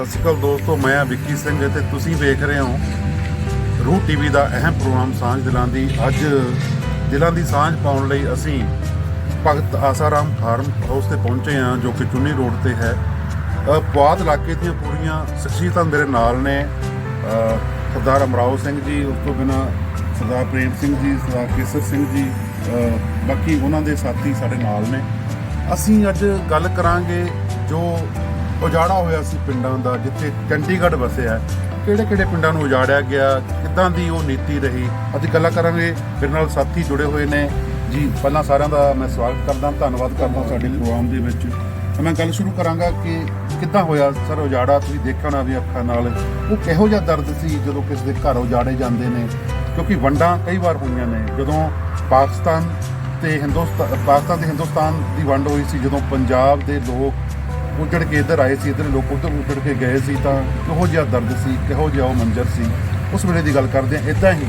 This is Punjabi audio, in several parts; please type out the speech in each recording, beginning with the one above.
ਸਤਿ ਸ਼੍ਰੀ ਅਕਾਲ ਦੋਸਤੋ ਮੈਂ ਆ ਵਿੱਕੀ ਸਿੰਘ ਤੇ ਤੁਸੀਂ ਵੇਖ ਰਹੇ ਹੋ ਰੂਹ ਟੀਵੀ ਦਾ ਅਹਿਮ ਪ੍ਰੋਗਰਾਮ ਸਾਂਝ ਦਿਲਾਂ ਦੀ। ਅੱਜ ਦਿਲਾਂ ਦੀ ਸਾਂਝ ਪਾਉਣ ਲਈ ਅਸੀਂ ਭਗਤ ਆਸਾਰਾਮ ਫਾਰਮ ਹਾਊਸ ਤੇ ਪਹੁੰਚੇ ਹਾਂ ਜੋ ਕਿ ਚੁੰਨੀ ਰੋਡ ਤੇ ਹੈ। ਅ, ਪੁਆਧ ਇਲਾਕੇ ਦੀਆਂ ਪੂਰੀਆਂ ਸ਼ਖਸੀਅਤਾਂ ਮੇਰੇ ਨਾਲ ਨੇ ਸਰਦਾਰ ਅਮਰਾਓ ਸਿੰਘ ਜੀ ਉਸ ਤੋਂ ਬਿਨਾ ਸਰਦਾਰ ਪ੍ਰੇਮ ਸਿੰਘ ਜੀ ਸਰਦਾਰ ਕੇਸਰ ਸਿੰਘ ਜੀ ਬਾਕੀ ਉਹਨਾਂ ਦੇ ਸਾਥੀ ਸਾਡੇ ਨਾਲ ਨੇ। ਅਸੀਂ ਅੱਜ ਗੱਲ ਕਰਾਂਗੇ ਜੋ ਉਜਾੜਾ ਹੋਇਆ ਸੀ ਪਿੰਡਾਂ ਦਾ, ਜਿੱਥੇ ਚੰਡੀਗੜ੍ਹ ਵਸਿਆ। ਕਿਹੜੇ ਕਿਹੜੇ ਪਿੰਡਾਂ ਨੂੰ ਉਜਾੜਿਆ ਗਿਆ, ਕਿੱਦਾਂ ਦੀ ਉਹ ਨੀਤੀ ਰਹੀ? ਅੱਜ ਗੱਲਾਂ ਕਰਾਂਗੇ। ਮੇਰੇ ਨਾਲ ਸਾਥੀ ਜੁੜੇ ਹੋਏ ਨੇ। ਜੀ, ਪਹਿਲਾਂ ਸਾਰਿਆਂ ਦਾ ਮੈਂ ਸਵਾਗਤ ਕਰਦਾ, ਧੰਨਵਾਦ ਕਰਦਾ ਸਾਡੇ ਪ੍ਰੋਗਰਾਮ ਦੇ ਵਿੱਚ। ਮੈਂ ਗੱਲ ਸ਼ੁਰੂ ਕਰਾਂਗਾ ਕਿ ਕਿੱਦਾਂ ਹੋਇਆ ਸਰ ਉਜਾੜਾ? ਤੁਸੀਂ ਦੇਖਿਆ ਹੋਣਾ ਵੀ ਅੱਖਾਂ ਨਾਲ। ਉਹ ਕਿਹੋ ਜਿਹਾ ਦਰਦ ਸੀ ਜਦੋਂ ਕਿਸੇ ਦੇ ਘਰ ਉਜਾੜੇ ਜਾਂਦੇ ਨੇ? ਕਿਉਂਕਿ ਵੰਡਾਂ ਕਈ ਵਾਰ ਹੋਈਆਂ ਨੇ। ਜਦੋਂ ਪਾਕਿਸਤਾਨ ਤੇ ਹਿੰਦੁਸਤਾਨ ਪਾਕਿਸਤਾਨ ਤੇ ਹਿੰਦੁਸਤਾਨ ਦੀ ਵੰਡ ਹੋਈ ਸੀ, ਜਦੋਂ ਪੰਜਾਬ ਦੇ ਲੋਕ ਉੱਜੜ ਕੇ ਇੱਧਰ ਆਏ ਸੀ ਇੱਧਰ ਲੋਕ ਉੱਧਰ ਉੱਜੜ ਕੇ ਗਏ ਸੀ ਤਾਂ ਕਿਹੋ ਜਿਹਾ ਦਰਦ ਸੀ ਕਿਹੋ ਜਿਹਾ ਉਹ ਮੰਜ਼ਰ ਸੀ? ਉਸ ਵੇਲੇ ਦੀ ਗੱਲ ਕਰਦੇ ਹਾਂ ਇਦਾਂ ਹੀ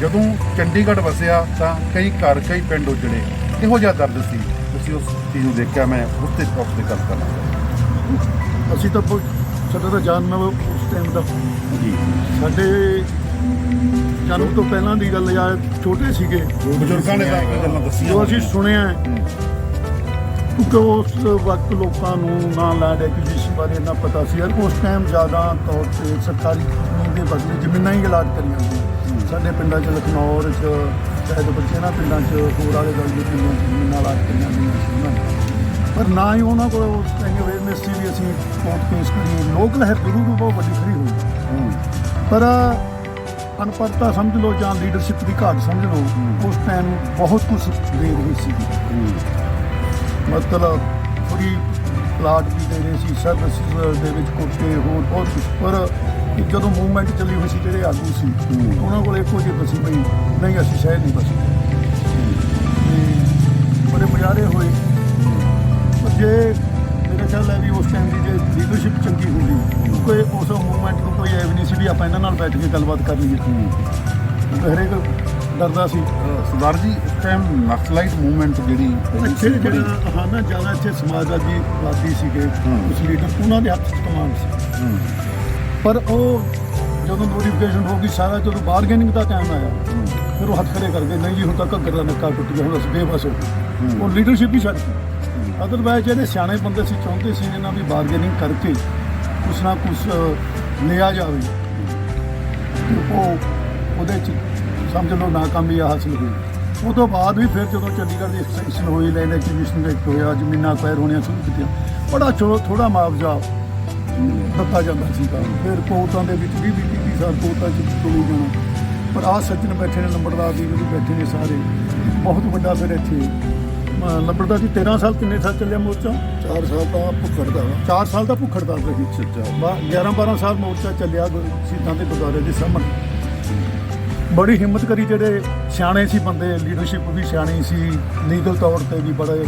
ਜਦੋਂ ਚੰਡੀਗੜ੍ਹ ਵਸਿਆ ਤਾਂ ਕਈ ਘਰ ਕਈ ਪਿੰਡ ਉੱਜੜੇ। ਕਿਹੋ ਜਿਹਾ ਦਰਦ ਸੀ? ਤੁਸੀਂ ਉਸ ਚੀਜ਼ ਨੂੰ ਦੇਖਿਆ ਮੈਂ ਉਸ ਤੇ ਟੌਪ ਤੇ ਗੱਲ ਕਰਨਾ ਅਸੀਂ ਤਾਂ ਸਾਡਾ ਤਾਂ ਜਨਮ ਉਸ ਟਾਈਮ ਦਾ। ਜੀ। ਸਾਡੇ ਜਨਮ ਤੋਂ ਪਹਿਲਾਂ ਦੀ ਗੱਲ ਆ ਛੋਟੇ ਸੀਗੇ। ਬਜ਼ੁਰਗਾਂ ਨੇ ਤਾਂ ਗੱਲਾਂ ਦੱਸੀਆਂ ਜੋ ਅਸੀਂ ਸੁਣਿਆ ਹੈ, ਕਿਉਂਕਿ ਉਸ ਵਕਤ ਲੋਕਾਂ ਨੂੰ ਨਾ ਲੈਂਡ ਐਕੁਜੀਸ਼ਨ ਬਾਰੇ ਇੰਨਾ ਪਤਾ ਸੀ। ਯਾਰ ਉਸ ਟਾਈਮ ਜ਼ਿਆਦਾ ਤੌਰ ਤੇ ਸਰਕਾਰੀ ਜ਼ਮੀਨ ਦੇ ਬਦਲੇ ਜ਼ਮੀਨਾਂ ਹੀ ਅਲਾਟ ਕਰੀਆਂ ਸੀ। ਸਾਡੇ ਪਿੰਡਾਂ 'ਚ ਲਖਨੌਰ 'ਚ ਸ਼ਾਇਦ ਬੱਚੇ ਨਾ ਪਿੰਡਾਂ 'ਚ ਹੋਰ ਵਾਲੇ ਦਲ ਦੇ ਪਿੰਡਾਂ 'ਚ ਜ਼ਮੀਨਾਂ ਅਲਾਟ ਕਰੀਆਂ ਗਈਆਂ ਸੀ ਪਰ ਨਾ ਹੀ ਉਹਨਾਂ ਕੋਲ ਉਸ ਟਾਈਮ ਅਵੇਅਰਨੈਸ ਸੀ ਵੀ ਅਸੀਂ ਕੋਰਟ ਕੇਸ ਕਰੀਏ। ਲੋਕ ਲਹਿਰ ਜ਼ਰੂਰ ਬਹੁਤ ਵੱਡੀ ਖੜੀ ਹੋਈ। ਪਰ ਅਨਪੜਤਾ ਸਮਝ ਲਓ ਜਾਂ ਲੀਡਰਸ਼ਿਪ ਦੀ ਘਾਟ ਸਮਝ ਲਓ ਉਸ ਟਾਈਮ ਬਹੁਤ ਕੁਝ ਦੇ ਰਹੀ ਸੀ ਮਤਲਬ ਥੋੜੀ ਪਲਾਟ ਵੀ ਦੇ ਰਹੇ ਸੀ ਸਰਵਿਸ ਦੇ ਵਿੱਚ ਕੋਟੇ ਹੋਰ ਬਹੁਤ ਕੁਝ ਪਰ ਜਦੋਂ ਮੂਵਮੈਂਟ ਚੱਲੀ ਹੋਈ ਸੀ ਜਿਹੜੇ ਆਗੂ ਸੀ ਉਹਨਾਂ ਕੋਲ ਇੱਕੋ ਜਿਹੀ ਬਸੀ ਪਈ ਨਹੀਂ ਅਸੀਂ ਸ਼ਾਇਦ ਨਹੀਂ ਬਸੀ। ਬੜੇ ਮੁਜ਼ਾਹਰੇ ਹੋਏ। ਪਰ ਜੇ ਮੇਰੇ ਖਿਆਲ ਹੈ ਵੀ ਉਸ ਟਾਈਮ ਦੀ ਜੇ ਲੀਡਰਸ਼ਿਪ ਚੰਗੀ ਹੁੰਦੀ ਕੋਈ ਉਸ ਮੂਵਮੈਂਟ ਨੂੰ ਕੋਈ ਐਵ ਨਹੀਂ ਸੀ ਵੀ ਆਪਾਂ ਇਹਨਾਂ ਨਾਲ ਬੈਠ ਕੇ ਗੱਲਬਾਤ ਕਰ ਲਈਏ। ਹਰੇਕ ਡਰਦਾ ਸੀ। ਸਰਦਾਰ ਜੀ ਇਸ ਟਾਈਮ ਨਕਸਲਾਈਟ ਮੂਵਮੈਂਟ ਜਿਹੜੀ ਹੈਗੀ ਅੱਛੇ ਸੀ, ਬੜੀ- ਜਿਹੜਾ ਹਾਂ ਨਾ ਜ਼ਿਆਦਾ ਅੱਛੇ ਸਮਾਜਵਾਦੀ ਵਾਦੀ ਸੀਗੇ। ਉਸ ਲੀਡਰ ਉਹਨਾਂ ਦੇ ਹੱਥ 'ਚ ਕਮਾਂਡ ਸੀ। ਪਰ ਉਹ ਜਦੋਂ ਨੋਟੀਫਿਕੇਸ਼ਨ ਹੋ ਗਈ ਸਾਰਾ ਜਦੋਂ ਬਾਰਗੇਨਿੰਗ ਦਾ ਟਾਈਮ ਆਇਆ ਫਿਰ ਉਹ ਹੱਥ ਖੜੇ ਕਰ ਗਏ ਨਹੀਂ ਜੀ ਹੁਣ ਤਾਂ ਘੱਗਰ ਦਾ ਨੱਕਾ ਟੁੱਟ ਗਿਆ ਹੁਣ ਅਸੀਂ ਬੇਬਸ ਹੋ। ਉਹ ਲੀਡਰਸ਼ਿਪ ਹੀ ਛੱਡ ਗਈ। ਅਦਰਵਾਇਜ਼ ਜਿਹੜੇ ਸਿਆਣੇ ਬੰਦੇ ਸੀ ਚਾਹੁੰਦੇ ਸੀ ਇਹਨਾਂ ਵੀ ਬਾਰਗੇਨਿੰਗ ਕਰਕੇ ਕੁਛ ਨਾ ਕੁਛ ਲਿਆ ਜਾਵੇ। ਉਹ ਉਹਦੇ ਚ ਸਮਝ ਲਓ ਨਾਕਾਮੀ ਹਾਸਲ ਹੋਈ। ਉਹ ਤੋਂ ਬਾਅਦ ਵੀ ਫਿਰ ਜਦੋਂ ਚੰਡੀਗੜ੍ਹ ਦੀ ਐਕਸਟੈਂਸ਼ਨ ਹੋਈ ਲੈਂਡ ਐਕਵੀਜ਼ੀਸ਼ਨ ਐਕਟ ਹੋਇਆ ਜ਼ਮੀਨਾਂ ਅਕਵਾਇਰ ਹੋਣੀਆਂ ਸ਼ੁਰੂ ਕੀਤੀਆਂ ਬੜਾ ਥੋੜਾ ਮੁਆਵਜ਼ਾ ਦਿੱਤਾ ਜਾਂਦਾ ਸੀਗਾ ਫਿਰ ਕੋਰਟਾਂ ਦੇ ਵਿੱਚ ਵੀ ਵੀ ਵੀ ਸਾਲ ਕੋਰਟਾਂ ਚ ਚਲੀ ਜਾਣਾ। ਪਰ ਆਹ ਸੱਜਣ ਬੈਠੇ ਨੇ ਲੰਬੜਦਾਰ ਜੀ ਵੀ ਬੈਠੇ ਨੇ ਸਾਰੇ। ਬਹੁਤ ਵੱਡਾ ਫਿਰ ਇੱਥੇ ਲੰਬੜਦਾਰ ਜੀ 13 ਸਾਲ ਕਿੰਨੇ ਸਾਲ ਚੱਲਿਆ ਮੋਰਚਾ? 4 ਸਾਲ ਤਾਂ ਭੁੱਖੜਦਾ 4 ਸਾਲ ਦਾ ਭੁੱਖੜਦਾ ਰਹੀ। ਅੱਛਾ। 11 12 ਸਾਲ ਮੋਰਚਾ ਚੱਲਿਆ ਸ਼ਹੀਦਾਂ ਦੇ ਗੁਰਦੁਆਰੇ ਦੇ ਸਾਹਮਣੇ। ਬੜੀ ਹਿੰਮਤ ਕਰੀ ਜਿਹੜੇ ਸਿਆਣੇ ਸੀ ਬੰਦੇ ਲੀਡਰਸ਼ਿਪ ਵੀ ਸਿਆਣੀ ਸੀ ਲੀਗਲ ਤੌਰ ਤੇ ਵੀ ਬੜੇ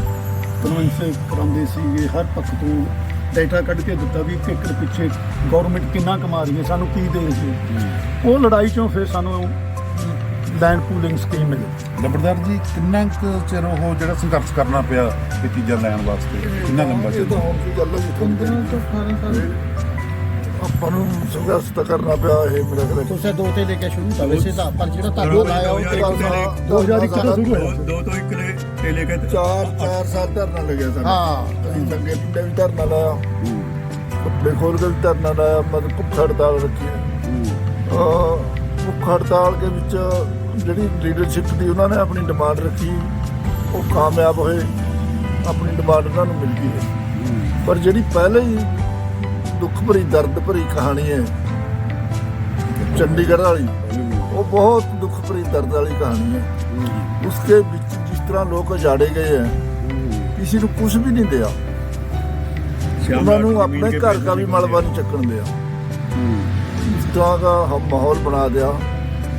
ਕਨਵਿੰਸ ਕਰਾਉਂਦੇ ਸੀ ਹਰ ਪੱਖ ਤੋਂ ਡਾਟਾ ਕੱਢ ਕੇ ਦਿੱਤਾ ਵੀ ਇੱਕ ਏਕੜ ਪਿੱਛੇ ਗਵਰਨਮੈਂਟ ਕਿੰਨਾ ਕਮਾ ਰਹੀ ਹੈ ਸਾਨੂੰ ਕੀ ਦੇ ਰਹੀ ਹੈ। ਉਹ ਲੜਾਈ ਚੋਂ ਫਿਰ ਸਾਨੂੰ ਲੈਂਡ ਪੂਲਿੰਗ ਸਕੀਮ ਮਿਲੀ। ਲੰਬੜਦਾਰ ਜੀ ਕਿੰਨਾ ਕੁ ਚਿਰ ਉਹ ਜਿਹੜਾ ਸੰਘਰਸ਼ ਕਰਨਾ ਪਿਆ ਇਹ ਚੀਜ਼ਾਂ ਲੈਣ ਵਾਸਤੇ? ਕਿੰਨਾ ਲੰਬਾ ਚਿਰ? ਆਪਾਂ ਨੂੰ ਸੰਘਰਸ਼ ਤਾਂ ਕਰਨਾ ਪਿਆ ਇਹ ਮੇਰਾ ਖਿਆਲ ਤੁਸੀਂ ਦੋ ਤੇ ਲੈ ਕੇ ਸ਼ੁਰੂ ਤਾਂ ਵੈਸੇ ਤਾਂ ਪਰ ਜਿਹੜਾ ਧਰਨਾ ਲਾਇਆ ਉਹ ਤੇ 2001 ਤੋਂ ਸ਼ੁਰੂ ਹੋਇਆ। ਦੋ ਤੋਂ ਇੱਕ ਦੇ ਤੇ ਲੈ ਕੇ ਚਾਰ ਚਾਰ ਸਾਲ ਧਰਨਾ ਲੱਗਿਆ ਸਾਨੂੰ। ਹਾਂ। ਅਸੀਂ ਚੰਗੇ ਪਿੰਡੇ ਵੀ ਧਰਨਾ ਲਾਇਆ। ਕੱਪੜੇ ਖੋਲ ਕੇ ਵੀ ਧਰਨਾ ਲਾਇਆ ਮਤਲਬ ਭੁੱਖ ਹੜਤਾਲ ਰੱਖੀ ਅਹ ਭੁੱਖ ਹੜਤਾਲ ਦੇ ਵਿੱਚ ਜਿਹੜੀ ਲੀਡਰਸ਼ਿਪ ਦੀ ਉਹਨਾਂ ਨੇ ਆਪਣੀ ਡਿਮਾਂਡ ਰੱਖੀ ਉਹ ਕਾਮਯਾਬ ਹੋਏ ਆਪਣੀ ਡਿਮਾਂਡ ਉਹਨਾਂ ਨੂੰ ਮਿਲ ਗਈ ਹੈ। ਪਰ ਜਿਹੜੀ ਪਹਿਲੇ ਹੀ ਦੁੱਖ ਭਰੀ ਦਰਦ ਭਰੀ ਕਹਾਣੀ ਹੈ। ਚੰਡੀਗੜ੍ਹ ਵਾਲੀ ਉਹ ਬਹੁਤ ਦੁੱਖ ਭਰੀ ਦਰਦ ਵਾਲੀ ਕਹਾਣੀ ਹੈ। ਉਸਕੇ ਵਿੱਚ ਜਿਸ ਤਰ੍ਹਾਂ ਲੋਕ ਉਜਾੜੇ ਗਏ ਹੈ ਕਿਸੇ ਨੂੰ ਕੁਝ ਵੀ ਨਹੀਂ ਦਿਆ। ਉਹਨਾਂ ਨੂੰ ਆਪਣੇ ਘਰ ਦਾ ਵੀ ਮਲਬਾ ਨਹੀਂ ਚੱਕਣ ਦਿਆ। ਇਸ ਤਰ੍ਹਾਂ ਦਾ ਮਾਹੌਲ ਬਣਾ ਦਿਆ।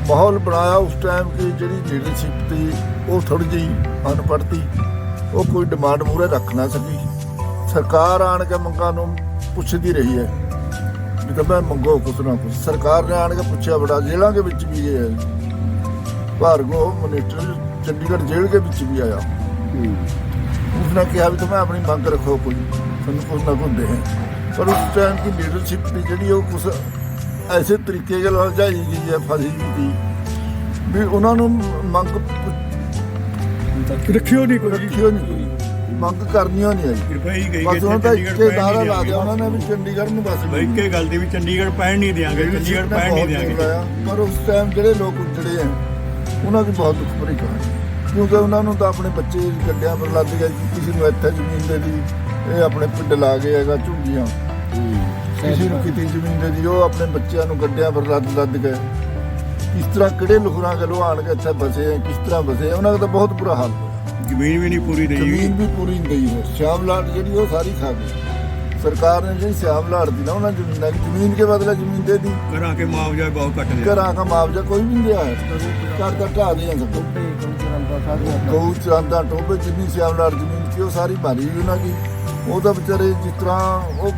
ਮਾਹੌਲ ਬਣਾਇਆ ਉਸ ਟਾਈਮ ਦੀ ਜਿਹੜੀ ਲੀਡਰਸ਼ਿਪ ਸੀ ਉਹ ਥੋੜੀ ਜਿਹੀ ਅਨਪੜ੍ਹਤੀ ਉਹ ਕੋਈ ਡਿਮਾਂਡ ਮੂਰੇ ਰੱਖ ਨਾ ਸਕੀ। ਸਰਕਾਰ ਆਣ ਕੇ ਮੰਗਾਂ ਨੂੰ ਪੁੱਛਦੀ ਰਹੀ ਹੈ ਵੀ ਮੈਂ ਮੰਗੋ ਕੁਛ ਨਾ ਕੁਛ। ਸਰਕਾਰ ਨੇ ਆਣ ਕੇ ਪੁੱਛਿਆ ਬੜਾ ਜੇਲ੍ਹਾਂ ਦੇ ਵਿੱਚ ਵੀ ਇਹ ਭਾਰਗੋ ਮਿਨਿਸਟਰ ਚੰਡੀਗੜ੍ਹ ਜੇਲ੍ਹ ਦੇ ਵਿੱਚ ਵੀ ਆਇਆ। ਉਸਨੇ ਕਿਹਾ ਵੀ ਤੁਸੀਂ ਆਪਣੀ ਮੰਗ ਰੱਖੋ ਕੋਈ ਤੁਹਾਨੂੰ ਕੁਝ ਨਾ ਕੁਝ ਦੇ। ਪਰ ਉਸ ਟਾਈਮ ਦੀ ਲੀਡਰਸ਼ਿਪ ਦੀ ਜਿਹੜੀ ਉਹ ਕੁਛ ਐਸੇ ਤਰੀਕੇ ਨਾਲ ਜਾਈ ਗਈ ਹੈ ਫਸੀ ਗਈ ਵੀ ਉਹਨਾਂ ਨੂੰ ਮੰਗ ਰੱਖਿਓ ਨਹੀਂ ਕੋਈ। ਰੱਖਿਓ ਨਹੀਂ ਕੋਈ। ਮੰਗ ਕਰਨੀਓ ਨਹੀਂ ਆਈ। ਕਿਰਪਾ ਹੀ ਗਈ ਬਸ ਉਹਨਾਂ ਦਾ ਇੱਕੇ ਦਾਰਾ ਲਾ ਦਿਆ ਉਹਨਾਂ ਨੇ ਵੀ ਚੰਡੀਗੜ੍ਹ ਨੂੰ ਬਸ ਬਈ ਇੱਕੇ ਗੱਲ ਦੀ ਵੀ ਚੰਡੀਗੜ੍ਹ ਪੈਣ ਨਹੀਂ ਦਿਆਂਗੇ ਚੰਡੀਗੜ੍ਹ ਪੈਣ ਨਹੀਂ ਦਿਆਂਗੇ। ਪਰ ਉਸ ਟਾਈਮ ਜਿਹੜੇ ਲੋਕ ਉੱਜੜੇ ਆ ਉਹਨਾਂ ਦੀ ਬਹੁਤ ਦੁੱਖ ਭਰੀ ਕਹਾਣੀ। ਕਿਉਂਕਿ ਉਹਨਾਂ ਨੂੰ ਤਾਂ ਆਪਣੇ ਬੱਚੇ ਗੱਡਿਆਂ ਪਰ ਲੱਦ ਗਏ ਕਿਸੇ ਨੂੰ ਇੱਥੇ ਜ਼ਮੀਨ ਦੇ ਦੀ ਇਹ ਆਪਣੇ ਪਿੰਡ ਲਾ ਗਏ ਹੈਗਾ ਝੁੰਗੀਆਂ। ਕਿਸੇ ਨੂੰ ਕਿਤੇ ਜ਼ਮੀਨ ਦੇ ਦੀ ਉਹ ਆਪਣੇ ਬੱਚਿਆਂ ਨੂੰ ਗੱਡਿਆਂ ਪਰ ਲੱਦ ਲੱਦ ਗਏ ਕਿਸ ਤਰ੍ਹਾਂ ਕਿਹੜੇ ਲੁਖਰਾਂ ਗਲੋ ਆਣ ਕੇ ਇੱਥੇ ਬਸੇ ਆ ਕਿਸ ਤਰ੍ਹਾਂ ਬਸੇ ਉਹਨਾਂ ਦਾ ਤਾਂ ਬਹੁਤ ਬੁਰਾ ਹਾਲ। ਜ਼ਮੀਨ ਵੀ ਨਹੀਂ ਪੂਰੀ ਰਹੀ। ਜ਼ਮੀਨ ਵੀ ਪੂਰੀ ਨਹੀਂ ਗਈ ਹੈ ਸ਼ਾਮ ਲਾਟ ਜਿਹੜੀ ਉਹ ਸਾਰੀ ਖਾ ਗਈ। ਸਰਕਾਰ ਨੇ ਜਿਹੜੀ ਸ਼ਾਮ ਲਾਟ ਦੀ ਨਾ ਉਹਨਾਂ ਜ਼ਮੀਨਾਂ ਦੀ ਜ਼ਮੀਨ ਕੇ ਬਦਲੇ ਜ਼ਮੀਨ ਦੇ ਦੀ। ਕਰਾਂ ਕੇ ਮੁਆਵਜ਼ਾ ਬਹੁਤ ਘੱਟ ਗਿਆ ਘਰਾਂ ਦਾ ਮੁਆਵਜ਼ਾ ਕੋਈ ਵੀ ਨਹੀਂ ਦਿਆ ਹੈ ਘਰ ਦਾ ਢਾਹ ਦੇ ਸਭ ਗਊ ਚਰਾਂਦਾ ਟੋਬੇ ਜਿੰਨੀ ਸ਼ਾਮ ਲਾਟ ਜ਼ਮੀਨ ਸੀ ਉਹ ਸਾਰੀ ਭਾਰੀ ਹੋਈ ਉਹਨਾਂ ਦੀ। ਉਹ ਤਾਂ ਵਿਚਾਰੇ ਜਿਸ ਤਰ੍ਹਾਂ ਉਹ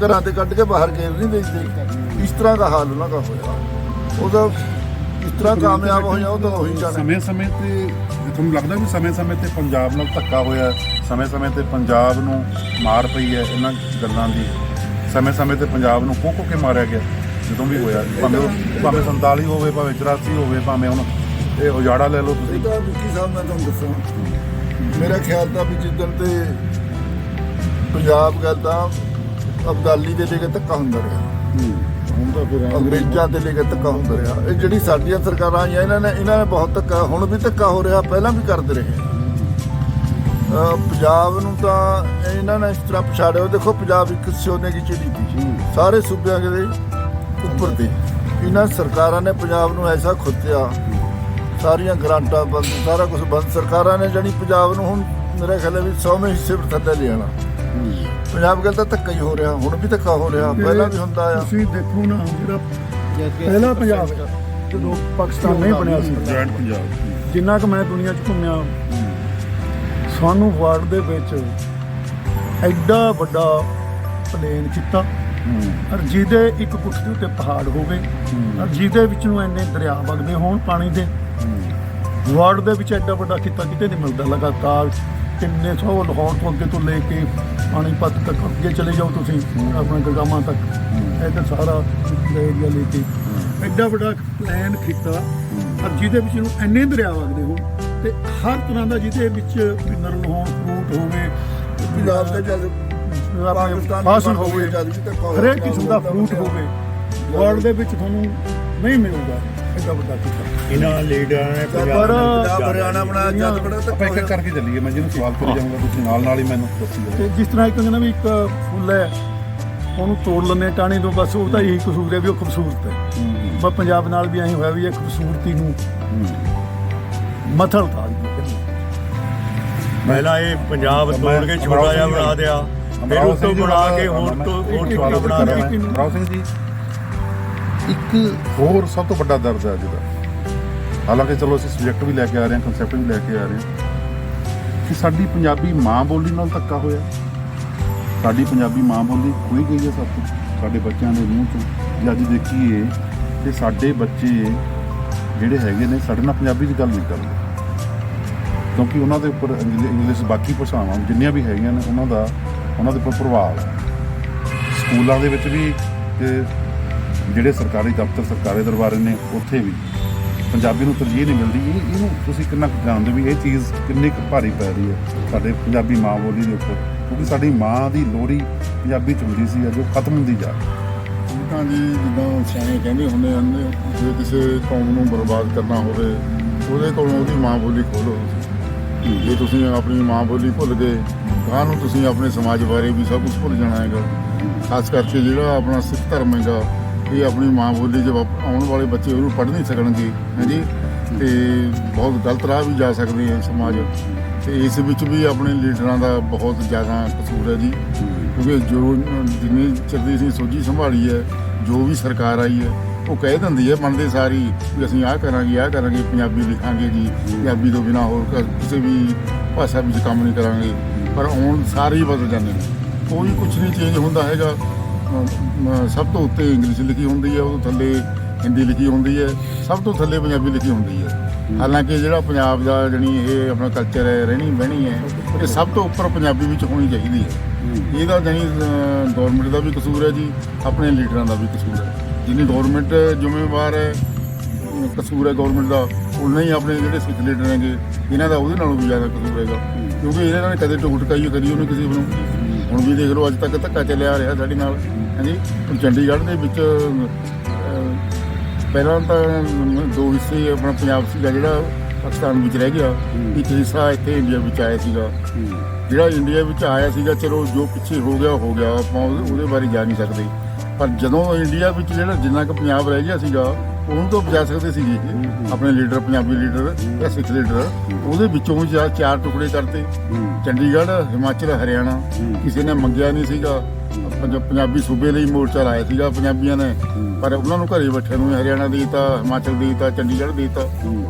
ਘਰਾਂ ਤੇ ਕੱਢ ਕੇ ਬਾਹਰ ਗੇਰ ਨਹੀਂ ਦੇਈਦੇ ਇਸ ਤਰ੍ਹਾਂ ਦਾ ਹਾਲ ਉਹਨਾਂ ਦਾ ਹੋਇਆ। ਉਹਦਾ ਇਸ ਤਰ੍ਹਾਂ ਕਾਮਯਾਬ ਹੋਇਆ ਉਹ ਤਾਂ ਉਹੀ ਜਾਣੇ। ਸਮੇਂ ਸਮੇਂ ਤੇ ਤੁਹਾਨੂੰ ਲੱਗਦਾ ਵੀ ਸਮੇਂ ਸਮੇਂ ਤੇ ਪੰਜਾਬ ਨਾਲ ਧੱਕਾ ਹੋਇਆ ਸਮੇਂ ਸਮੇਂ ਤੇ ਪੰਜਾਬ ਨੂੰ ਮਾਰ ਪਈ ਹੈ ਇਹਨਾਂ ਗੱਲਾਂ ਦੀ? ਸਮੇਂ ਸਮੇਂ ਤੇ ਪੰਜਾਬ ਨੂੰ ਕੋਹ ਕੇ ਮਾਰਿਆ ਗਿਆ ਜਦੋਂ ਵੀ ਹੋਇਆ। ਭਾਵੇਂ ਉਹ- ਭਾਵੇਂ 47 ਹੋਵੇ ਭਾਵੇਂ 84 ਹੋਵੇ ਭਾਵੇਂ ਹੁਣ ਇਹ ਉਜਾੜਾ ਲੈ ਲਓ ਤੁਸੀਂ। ਇਹਦਾ ਵਿੱਕੀ ਸਾਹਿਬ ਮੈਂ ਤੁਹਾਨੂੰ ਦੱਸਾਂ ਮੇਰਾ ਖਿਆਲ ਤਾਂ ਵੀ ਜਿੱਦਣ ਤੇ ਪੰਜਾਬ ਗੱਲ ਤਾਂ ਅਬਦਾਲੀ ਦੇ ਲੈ ਕੇ ਧੱਕਾ ਹੁੰਦਾ ਰਿਹਾ। ਤਾਂ ਫਿਰ ਅੰਗਰੇਜ਼ਾਂ ਦੇ ਲੈ ਕੇ ਧੱਕਾ ਹੁੰਦਾ ਰਿਹਾ। ਇਹ ਜਿਹੜੀ ਸਾਡੀਆਂ ਸਰਕਾਰਾਂ ਆਈਆਂ ਇਹਨਾਂ ਨੇ ਇਹਨਾਂ ਨੇ ਬਹੁਤ ਧੱਕਾ ਹੁਣ ਵੀ ਧੱਕਾ ਹੋ ਰਿਹਾ ਪਹਿਲਾਂ ਵੀ ਕਰਦੇ ਰਹੇ। ਪੰਜਾਬ ਨੂੰ ਤਾਂ ਇਹਨਾਂ ਨੇ ਇਸ ਤਰ੍ਹਾਂ ਪਛਾੜਿਆ। ਦੇਖੋ ਪੰਜਾਬ ਇੱਕ ਸੋਨੇ ਦੀ ਚਿੜੀ ਸੀ। ਸਾਰੇ ਸੂਬਿਆਂ ਦੇ ਉੱਪਰ ਤੇ। ਇਹਨਾਂ ਸਰਕਾਰਾਂ ਨੇ ਪੰਜਾਬ ਨੂੰ ਐਸਾ ਖੁੱਤਿਆ। ਸਾਰੀਆਂ ਗ੍ਰਾਂਟਾਂ ਬੰਦ ਸਾਰਾ ਕੁਝ ਬੰਦ। ਸਰਕਾਰਾਂ ਨੇ ਜਿਹੜੀ ਪੰਜਾਬ ਨੂੰ ਹੁਣ ਮੇਰੇ ਖਿਆਲ ਹੈ ਵੀ 100ਵੇਂ ਹਿੱਸੇ ਪਰ ਥੱਲੇ ਲੈ ਆਣਾ ਪੰਜਾਬ ਗੱਲ ਤਾਂ ਧੱਕਾ ਹੀ ਹੋ ਰਿਹਾ ਹੁਣ ਵੀ ਧੱਕਾ ਹੋ ਰਿਹਾ ਪਹਿਲਾਂ ਵੀ ਹੁੰਦਾ ਆ। ਤੁਸੀਂ ਦੇਖੋ ਨਾ ਜਿਹੜਾ ਪਹਿਲਾ ਪੰਜਾਬ ਜਦੋਂ ਪਾਕਿਸਤਾਨ ਨਹੀਂ ਬਣਿਆ ਸੀ। ਜੁਆਇੰਟ ਪੰਜਾਬ। ਜਿੰਨਾ ਕਿ ਮੈਂ ਦੁਨੀਆ 'ਚ ਘੁੰਮਿਆ ਸਾਨੂੰ ਵਰਲਡ ਦੇ ਵਿੱਚ ਐਡਾ ਵੱਡਾ ਪਲੇਨ ਕੀਤਾ ਔਰ ਜਿਹਦੇ ਇੱਕ ਕੁੱਟ ਦੇ ਉੱਤੇ ਪਹਾੜ ਹੋਵੇ ਔਰ ਜਿਹਦੇ ਵਿੱਚ ਨੂੰ ਇੰਨੇ ਦਰਿਆ ਵਗਦੇ ਹੋਣ ਪਾਣੀ ਦੇ। ਵਰਲਡ ਦੇ ਵਿੱਚ ਐਡਾ ਵੱਡਾ ਕੀਤਾ ਕਿਤੇ ਨਹੀਂ ਮਿਲਦਾ ਲਗਾਤਾਰ ਕਿੰਨੇ ਸੌ ਲਾਹੌਰ ਤੋਂ ਅੱਗੇ ਤੋਂ ਲੈ ਕੇ ਪਾਣੀਪਤ ਤੱਕ ਅੱਗੇ ਚਲੇ ਜਾਓ ਤੁਸੀਂ ਆਪਣਾ ਗਗਾਮਾ ਤੱਕ। ਇਹਦਾ ਸਾਰਾ ਏਰੀਆ ਲੈ ਕੇ। ਐਡਾ ਵੱਡਾ ਪਲਾਨ ਕੀਤਾ ਔਰ ਜਿਹਦੇ ਵਿੱਚ ਨੂੰ ਇੰਨੇ ਦਰਿਆ ਵਗਦੇ ਹੋਣ ਤੇ ਹਰ ਤਰ੍ਹਾਂ ਦਾ ਜਿਹਦੇ ਵਿੱਚ ਮਿਨਰਲ ਹੋਣ ਫਰੂਟ ਹੋਵੇ ਪੰਜਾਬ ਦੇ ਜਦ ਪਾਕਿਸਤਾਨ ਹੋਵੇ ਹਰੇਕ ਕਿਸਮ ਦਾ ਫਰੂਟ ਹੋਵੇ ਵਰਲਡ ਦੇ ਵਿੱਚ ਤੁਹਾਨੂੰ ਨਹੀਂ ਮਿਲੂਗਾ ਐਡਾ ਵੱਡਾ ਕੀਤਾ ਇਹਨਾਂ ਲੀਡਰਾਂ ਨੇ ਪਰ ਪੰਜਾਬ ਹਰਿਆਣਾ ਬਣਾਇਆ ਜਦ ਬੜਾ ਆਪਾਂ ਧੱਕਾ ਇੱਕ ਇੱਕ ਹੋਇਆ ਕਰਕੇ ਚੱਲੀਏ ਮੈਂ ਜਿਹਨੂੰ ਸਵਾਲ ਕਰੀ ਜਾਊਂਗਾ ਤੁਸੀਂ ਨਾਲ ਨਾਲ ਹੀ ਮੈਨੂੰ ਦੱਸੀ ਜਾਓ ਤੇ ਜਿਸ ਤਰ੍ਹਾਂ ਇੱਕ ਕਹਿੰਦਾ ਵੀ ਇੱਕ ਫੁੱਲ ਹੈ ਉਹਨੂੰ ਤੋੜ ਲੈਂਦੇ ਟਾਣੀ ਤੋਂ ਬਸ ਉਹਦਾ ਇਹੀ ਕਸੂਰ ਹੈ ਵੀ ਉਹ ਖੂਬਸੂਰਤ ਹੈ। ਬਸ ਪੰਜਾਬ ਨਾਲ ਵੀ ਐਂ ਹੋਇਆ ਵੀ ਇਹ ਖੂਬਸੂਰਤੀ ਨੂੰ ਮਥਲ ਤਾ ਪਹਿਲਾਂ ਇਹ ਪੰਜਾਬ ਤੋੜ ਕੇ ਛੋਟਾ ਜਿਹਾ ਬਣਾ ਦਿਆ ਫਿਰ ਉਸ ਤੋਂ ਬਣਾ ਕੇ ਹੋਰ ਤੋਂ ਹੋਰ ਛੋਟਾ ਬਣਾ ਦਿਆ। ਰਾਓ ਸਿੰਘ ਜੀ ਇੱਕ ਹੋਰ ਸਭ ਤੋਂ ਵੱਡਾ ਦਰਦ ਹੈ ਅੱਜ ਦਾ। ਹਾਲਾਂਕਿ ਚਲੋ ਅਸੀਂ ਸਬਜੈਕਟ ਵੀ ਲੈ ਕੇ ਆ ਰਹੇ ਹਾਂ ਕਨਸੈਪਟ ਵੀ ਲੈ ਕੇ ਆ ਰਹੇ ਹਾਂ ਕਿ ਸਾਡੀ ਪੰਜਾਬੀ ਮਾਂ ਬੋਲੀ ਨਾਲ ਧੱਕਾ ਹੋਇਆ। ਸਾਡੀ ਪੰਜਾਬੀ ਮਾਂ ਬੋਲੀ ਖੋਈ ਗਈ ਹੈ ਸਭ ਤੋਂ, ਸਾਡੇ ਬੱਚਿਆਂ ਦੇ ਮੂੰਹ ਤੋਂ। ਜੇ ਅੱਜ ਦੇਖੀਏ ਕਿ ਸਾਡੇ ਬੱਚੇ ਜਿਹੜੇ ਹੈਗੇ ਨੇ, ਸਾਡੇ ਨਾਲ ਪੰਜਾਬੀ 'ਚ ਗੱਲ ਨਹੀਂ ਕਰਦੇ। ਕਿਉਂਕਿ ਉਹਨਾਂ ਦੇ ਉੱਪਰ ਇੰਗਲਿ- ਇੰਗਲਿਸ਼ ਬਾਕੀ ਭਾਸ਼ਾਵਾਂ ਜਿੰਨੀਆਂ ਵੀ ਹੈਗੀਆਂ ਨੇ, ਉਹਨਾਂ ਦਾ, ਉਹਨਾਂ ਦੇ ਉੱਪਰ ਪ੍ਰਭਾਵ ਸਕੂਲਾਂ ਦੇ ਵਿੱਚ ਵੀ ਤੇ ਜਿਹੜੇ ਸਰਕਾਰੀ ਦਫ਼ਤਰ, ਸਰਕਾਰੀ ਦਰਬਾਰੇ ਨੇ, ਉੱਥੇ ਵੀ। ਪੰਜਾਬੀ ਨੂੰ ਤਰਜੀਹ ਨਹੀਂ ਮਿਲਦੀ। ਇਹ ਇਹਨੂੰ ਤੁਸੀਂ ਕਿੰਨਾ ਕੁ ਜਾਣਦੇ ਹੋ ਵੀ ਇਹ ਚੀਜ਼ ਕਿੰਨੀ ਕੁ ਭਾਰੀ ਪੈ ਰਹੀ ਹੈ ਸਾਡੇ ਪੰਜਾਬੀ ਮਾਂ ਬੋਲੀ ਦੇ ਉੱਪਰ? ਕਿਉਂਕਿ ਸਾਡੀ ਮਾਂ ਦੀ ਲੋਰੀ ਪੰਜਾਬੀ ਚ ਹੁੰਦੀ ਸੀ, ਅੱਜ ਉਹ ਖਤਮ ਹੁੰਦੀ ਜਾ ਰਹੀ ਹੈ। ਤਾਂ ਜੀ, ਜਿੱਦਾਂ ਸਿਆਣੇ ਕਹਿੰਦੇ ਹੁੰਦੇ ਹਨ ਜੇ ਕਿਸੇ ਕੌਮ ਨੂੰ ਬਰਬਾਦ ਕਰਨਾ ਹੋਵੇ, ਉਹਦੇ ਕੋਲੋਂ ਉਹਦੀ ਮਾਂ ਬੋਲੀ ਖੋਲੋ ਜੇ ਤੁਸੀਂ ਆਪਣੀ ਮਾਂ ਬੋਲੀ ਭੁੱਲ ਗਏ ਗਾਂ ਨੂੰ ਤੁਸੀਂ ਆਪਣੇ ਸਮਾਜ ਬਾਰੇ ਵੀ ਸਭ ਕੁਝ ਭੁੱਲ ਜਾਣਾ ਹੈਗਾ। ਖਾਸ ਕਰਕੇ ਜਿਹੜਾ ਆਪਣਾ ਸਿੱਖ ਧਰਮ ਹੈਗਾ ਇਹ ਆਪਣੀ ਮਾਂ ਬੋਲੀ ਜੇ ਵਾਪ- ਆਉਣ ਵਾਲੇ ਬੱਚੇ ਉਹਨੂੰ ਪੜ੍ਹ ਨਹੀਂ ਸਕਣਗੇ ਹਾਂਜੀ ਤੇ ਬਹੁਤ ਗਲਤ ਰਾਹ ਵੀ ਜਾ ਸਕਦੇ ਹੈ ਸਮਾਜ। ਤੇ ਇਸ ਵਿੱਚ ਵੀ ਆਪਣੇ ਲੀਡਰਾਂ ਦਾ ਬਹੁਤ ਜ਼ਿਆਦਾ ਕਸੂਰ ਹੈ ਜੀ। ਕਿਉਂਕਿ ਜੋ ਜਿੰਨੀ ਚਿਰ ਦੀ ਅਸੀਂ ਸੋਝੀ ਸੰਭਾਲੀ ਹੈ, ਜੋ ਵੀ ਸਰਕਾਰ ਆਈ ਹੈ, ਉਹ ਕਹਿ ਦਿੰਦੀ ਹੈ ਮੰਨਦੇ ਸਾਰੀ ਵੀ ਅਸੀਂ ਆਹ ਕਰਾਂਗੇ ਆਹ ਕਰਾਂਗੇ, ਪੰਜਾਬੀ ਲਿਖਾਂਗੇ ਜੀ। ਪੰਜਾਬੀ ਤੋਂ ਬਿਨਾ ਹੋਰ ਕਿਸੇ ਵੀ ਭਾਸ਼ਾ ਵਿੱਚ ਕੰਮ ਨਹੀਂ ਕਰਾਂਗੇ। ਪਰ ਹੁਣ ਸਾਰੇ ਹੀ ਬਦਲ ਜਾਂਦੇ ਨੇ। ਕੋਈ ਕੁਝ ਨਹੀਂ ਚੇਂਜ ਹੁੰਦਾ ਹੈਗਾ। ਅਮ, ਸਭ ਤੋਂ ਉੱਤੇ ਇੰਗਲਿਸ਼ ਲਿਖੀ ਹੁੰਦੀ ਹੈ ਉਹ ਤੋਂ ਥੱਲੇ ਹਿੰਦੀ ਲਿਖੀ ਹੁੰਦੀ ਹੈ ਸਭ ਤੋਂ ਥੱਲੇ ਪੰਜਾਬੀ ਲਿਖੀ ਹੁੰਦੀ ਹੈ। ਹਾਲਾਂਕਿ ਜਿਹੜਾ ਪੰਜਾਬ ਦਾ ਜਣੀ ਇਹ ਆਪਣਾ ਕਲਚਰ ਹੈ ਰਹਿਣੀ ਬਹਿਣੀ ਹੈ ਇਹ ਸਭ ਤੋਂ ਉੱਪਰ ਪੰਜਾਬੀ ਵਿੱਚ ਹੋਣੀ ਚਾਹੀਦੀ ਹੈ। ਇਹਦਾ ਜਾਨੀ ਗਵਰਨਮੈਂਟ ਦਾ ਵੀ ਕਸੂਰ ਹੈ ਜੀ ਆਪਣੇ ਲੀਡਰਾਂ ਦਾ ਵੀ ਕਸੂਰ ਹੈ। ਜਿੰਨੀ ਗਵਰਨਮੈਂਟ ਜ਼ਿੰਮੇਵਾਰ ਹੈ ਅਮ, ਕਸੂਰ ਹੈ ਗਵਰਨਮੈਂਟ ਦਾ ਉਨਾ ਹੀ ਆਪਣੇ ਜਿਹੜੇ ਸਿੱਖ ਲੀਡਰ ਹੈਗੇ ਇਹਨਾਂ ਦਾ ਉਹਦੇ ਨਾਲੋਂ ਵੀ ਜ਼ਿਆਦਾ ਕਸੂਰ ਹੈਗਾ। ਕਿਉਂਕਿ ਇਹਨਾਂ ਨੇ ਕਦੇ ਟੁਕ ਟਕਾਈ ਕਰੀ ਉਹਨੇ ਕਿਸੇ ਨੂੰ ਹੁਣ ਵੀ ਦੇਖ ਲਓ ਅੱਜ ਤੱਕ ਧੱਕਾ ਚੱਲਿਆ ਆ ਰਿਹਾ ਸਾਡੇ ਨਾਲ। ਹਾਂਜੀ। ਚੰਡੀਗੜ੍ਹ ਦੇ ਵਿੱਚ ਪਹਿਲਾਂ ਤਾਂ ਦੋ ਹਿੱਸੇ ਆਪਣਾ ਪੰਜਾਬ ਸੀਗਾ ਜਿਹੜਾ ਪਾਕਿਸਤਾਨ ਵਿੱਚ ਰਹਿ ਗਿਆ। ਇੱਕ ਹਿੱਸਾ ਇੱਥੇ ਇੰਡੀਆ ਵਿੱਚ ਆਇਆ ਸੀਗਾ। ਜਿਹੜਾ ਇੰਡੀਆ ਵਿੱਚ ਆਇਆ ਸੀਗਾ ਚਲੋ ਜੋ ਪਿੱਛੇ ਹੋ ਗਿਆ ਹੋ ਗਿਆ। ਆਪਾਂ ਉਹਦੇ ਉਹਦੇ ਬਾਰੇ ਜਾ ਨਹੀਂ ਸਕਦੇ। ਪਰ ਜਦੋਂ ਇੰਡੀਆ ਵਿੱਚ ਜਿਹੜਾ ਜਿੰਨਾ ਕੁ ਪੰਜਾਬ ਰਹਿ ਗਿਆ ਸੀਗਾ ਉਹਨੂੰ ਤਾਂ ਬਚਾ ਸਕਦੇ ਸੀਗੇ। ਇਹ, ਆਪਣੇ ਲੀਡਰ ਪੰਜਾਬੀ ਲੀਡਰ ਜਾਂ ਸਿੱਖ ਲੀਡਰ। ਉਹਦੇ ਵਿੱਚੋਂ ਚਾਰ ਚਾਰ ਟੁਕੜੇ ਕਰਤੇ। ਚੰਡੀਗੜ੍ਹ ਹਿਮਾਚਲ ਹਰਿਆਣਾ। ਕਿਸੇ ਨੇ ਮੰਗਿਆ ਨਹੀਂ ਸੀਗਾ। ਪੰਜ- ਪੰਜਾਬੀ ਸੂਬੇ ਲਈ ਮੋਰਚਾ ਲਾਇਆ ਸੀਗਾ ਪੰਜਾਬੀਆਂ ਨੇ। ਪਰ ਉਹਨਾਂ ਨੂੰ ਘਰੇ ਬੈਠੇ ਨੂੰ ਹਰਿਆਣਾ ਦੇਤਾ ਹਿਮਾਚਲ ਦੇਤਾ ਚੰਡੀਗੜ੍ਹ ਦੇਤਾ।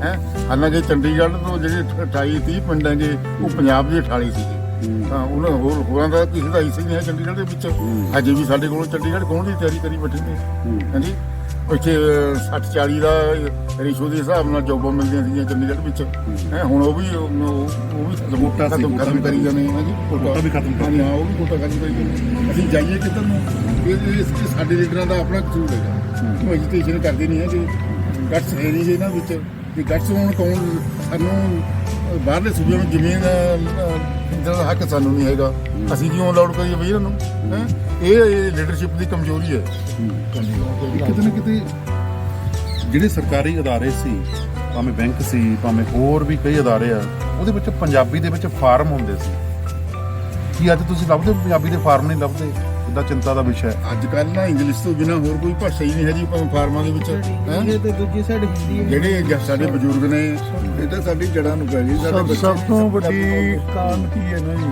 ਹੈ? ਹਾਲਾਂਕਿ ਚੰਡੀਗੜ੍ਹ ਤੋਂ ਜਿਹੜੇ 28 30 ਪਿੰਡ ਹੈਗੇ ਉਹ ਪੰਜਾਬ ਦੇ ਠਾਲੇ ਸੀਗੇ। ਤਾਂ ਉਹਨਾਂ ਹੋਰ ਹੋਰਾਂ ਦਾ ਕਿਸੇ ਦਾ ਹਿੱਸਾ ਹੀ ਨਹੀਂ ਹੈ ਚੰਡੀਗੜ੍ਹ ਦੇ ਵਿੱਚ। ਅਜੇ ਵੀ ਸਾਡੇ ਕੋਲ ਚੰਡੀਗੜ੍ਹ ਕੋਣ ਦੀ ਤਿਆਰੀ ਕਰੀ ਬੈਠੇ ਨੇ? ਹਾਂਜੀ? ਇੱਥੇ 60 40 ਦਾ ਰੇਸ਼ੋ ਦੇ ਹਿਸਾਬ ਨਾਲ ਜੋਬਾਂ ਮਿਲਦੀਆਂ ਸੀਗੀਆਂ ਚੰਡੀਗੜ੍ਹ ਵਿੱਚ। ਹੈ ਹੁਣ ਉਹ ਵੀ ਉਹ ਉਹ ਵੀ ਕੋਟਾ ਸੀ, ਖਤਮ ਵੀ ਕਰੀ ਜਾਂਦੇ ਹਾਂ ਜੀ ਕੋਟਾ ਵੀ ਖਤਮ ਕਰ ਹਾਂ ਉਹ ਵੀ ਕੋਟਾ ਖਤਮ ਕਰੀ ਜਾਂਦੇ ਅਸੀਂ ਜਾਈਏ ਕਿੱਧਰ ਨੂੰ? ਇਹ ਇਹ ਸਾਡੇ ਲੀਡਰਾਂ ਦਾ ਆਪਣਾ ਕਸੂਰ ਹੈਗਾ। ਉਹ ਐਜੀਟੇਸ਼ਨ ਕਰਦੇ ਨਹੀਂ ਹੈਗੇ। ਗੱਟਸ ਹੈ ਨਹੀਂ ਜੀ ਇਹਨਾਂ ਵਿੱਚ। ਕਿ ਗੱਟਸ ਹੋਣ ਕੌਣ ਸਾਨੂੰ ਬਾਹਰਲੇ ਸੂਬਿਆਂ ਵਿੱਚ ਜ਼ਮੀਨ ਜਿਹੜਾ ਦਾ ਹੱਕ ਸਾਨੂੰ ਨਹੀਂ ਹੈਗਾ, ਅਸੀਂ ਕਿਉਂ ਅਲਾਉਡ ਕਰੀਏ ਬਈ ਇਹਨਾਂ ਨੂੰ? ਹੈਂ? ਇਹ ਲੀਡਰਸ਼ਿਪ ਦੀ ਕਮਜ਼ੋਰੀ ਹੈ। ਕਿਤੇ ਨਾ ਕਿਤੇ ਜਿਹੜੇ ਸਰਕਾਰੀ ਅਦਾਰੇ ਸੀ, ਭਾਵੇਂ ਬੈਂਕ ਸੀ, ਭਾਵੇਂ ਹੋਰ ਵੀ ਕਈ ਅਦਾਰੇ ਆ, ਉਹਦੇ ਵਿੱਚ ਪੰਜਾਬੀ ਦੇ ਵਿੱਚ ਫਾਰਮ ਹੁੰਦੇ ਸੀ। ਕੀ ਅੱਜ ਤੁਸੀਂ ਲੱਭਦੇ ਹੋ? ਪੰਜਾਬੀ ਦੇ ਫਾਰਮ ਨਹੀਂ ਲੱਭਦੇ? ਇਹਦਾ ਚਿੰਤਾ ਦਾ ਵਿਸ਼ਾ ਹੈ। ਅੱਜ ਕੱਲ ਨਾ ਇੰਗਲਿਸ਼ ਤੋਂ ਬਿਨਾ ਹੋਰ ਕੋਈ ਭਾਸ਼ਾ ਹੀ ਨਹੀਂ ਹੈ ਜੀ ਭਾਵੇਂ ਫਾਰਮਾਂ ਦੇ ਵਿੱਚ ਹੈਂ? ਤੇ ਦੂਜੀ ਸਾਈਡ ਹਿੰਦੀ ਹੈ। ਜਿਹੜੇ ਜ- ਸਾਡੇ ਬਜ਼ੁਰਗ ਨੇ ਇਹ ਤਾਂ ਸਾਡੀ ਜੜ੍ਹਾਂ ਨੂੰ ਪੈ ਗਈ ਸਾਡੇ ਸਭ ਬੱਚੇ। ਸਭ ਤੋਂ ਵੱਡੀ। ਕਾਰਨ ਕੀ ਹੈ ਨਾ ਜੀ?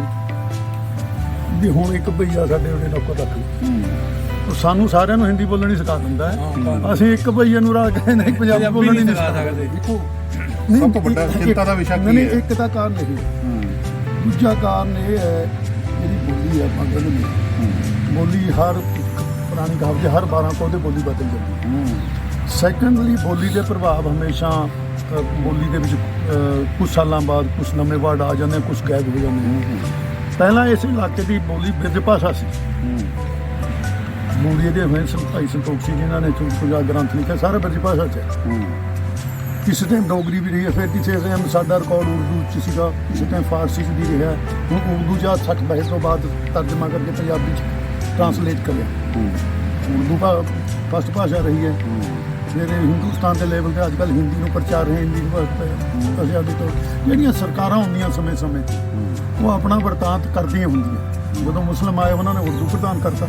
ਵੀ ਹੁਣ ਇੱਕ ਭਈਆ ਸਾਡੇ ਉਹਦੇ ਨੌਕਰ ਤੱਕ ਉਹ ਸਾਨੂੰ ਸਾਰਿਆਂ ਨੂੰ ਹਿੰਦੀ ਬੋਲਣੀ ਸਿਖਾ ਦਿੰਦਾ ਹੈ। ਅਸੀਂ ਇੱਕ ਭਈਏ ਨੂੰ ਰਾਹ ਕੇ ਨਹੀਂ ਪੰਜਾਬੀ ਬੋਲਣੀ ਨਹੀਂ ਸਿਖਾ ਸਕਦੇ। ਦੇਖੋ ਸਭ ਤੋਂ ਵੱਡਾ ਚਿੰਤਾ ਦਾ ਵਿਸ਼ਾ ਕੀ ਨਹੀਂ, ਹੈ? ਇੱਕ ਤਾਂ ਕਾਰਨ ਇਹ ਦੂਜਾ ਕਾਰਨ ਇਹ ਹੈ ਜਿਹੜੀ ਬੋਲੀ ਹੈ ਆਪਾਂ ਕਹਿੰਦੇ ਨੇ। ਬੋਲੀ ਹਰ ਪੁਰਾਣੀ ਕਹਾਵਤ ਹੈ ਹਰ 12 ਕੋਲ ਤੇ ਬੋਲੀ ਬਦਲ ਜਾਂਦੀ ਹੈ। ਸੈਕੰਡਲੀ ਬੋਲੀ ਦੇ ਪ੍ਰਭਾਵ ਹਮੇਸ਼ਾ ਬੋਲੀ ਦੇ ਵਿੱਚ ਕੁਝ ਸਾਲਾਂ ਬਾਅਦ ਕੁਝ ਨਵੇਂ ਵਰਡ ਆ ਜਾਂਦੇ ਕੁਝ ਗਾਇਬ ਹੋ ਜਾਂਦੇ ਪਹਿਲਾਂ ਇਸ ਇਲਾਕੇ ਦੀ ਬੋਲੀ ਬਿਰਜ ਭਾਸ਼ਾ ਸੀ। ਬੋਲੀ ਦੇ ਹੋਏ ਭਾਈ ਸੰਤੋਖ ਸਿੰਘ ਜਿਨ੍ਹਾਂ ਨੇ ਚੁੰਗਾ ਗ੍ਰੰਥ ਲਿਖਿਆ ਸਾਰੇ ਬਿਰਜ ਭਾਸ਼ਾ 'ਚ। ਹੈ ਕਿਸੇ ਟਾਈਮ ਡੋਗਰੀ ਵੀ ਰਹੀ ਹੈ, ਫਿਰ ਕਿਸੇ ਟਾਈਮ ਸਾਡਾ ਰਿਕਾਰਡ ਉਰਦੂ 'ਚ ਸੀਗਾ, ਕਿਸੇ ਟਾਈਮ ਫਾਰਸੀ 'ਚ ਵੀ ਰਿਹਾ। ਹੁਣ ਉਰਦੂ ਜਾਂ 60 ਬਹਿ ਤੋਂ ਬਾਅਦ ਤਰਜਮਾ ਕਰਕੇ ਪੰਜਾਬੀ 'ਚ। ਟਰਾਂਸਲੇਟ ਕਰਿਆ ਉਰਦੂ ਭਾ ਫਸਟ ਭਾਸ਼ਾ ਰਹੀ ਹੈ। ਫਿਰ ਹਿੰਦੁਸਤਾਨ ਦੇ ਲੈਵਲ ਤੇ ਅੱਜ ਕੱਲ੍ਹ ਹਿੰਦੀ ਨੂੰ ਪ੍ਰਚਾਰ ਹੈ ਹਿੰਦੀ ਨੂੰ ਵਰਤ ਆਜ਼ਾਦੀ ਤੋਂ ਜਿਹੜੀਆਂ ਸਰਕਾਰਾਂ ਹੁੰਦੀਆਂ ਸਮੇਂ-ਸਮੇਂ, ਉਹ ਆਪਣਾ ਵਰਤਾਂਤ ਕਰਦੀਆਂ ਹੁੰਦੀਆਂ। ਜਦੋਂ ਮੁਸਲਮ ਆਏ, ਉਹਨਾਂ ਨੇ ਉਰਦੂ ਪ੍ਰਦਾਨ ਕਰਤਾ।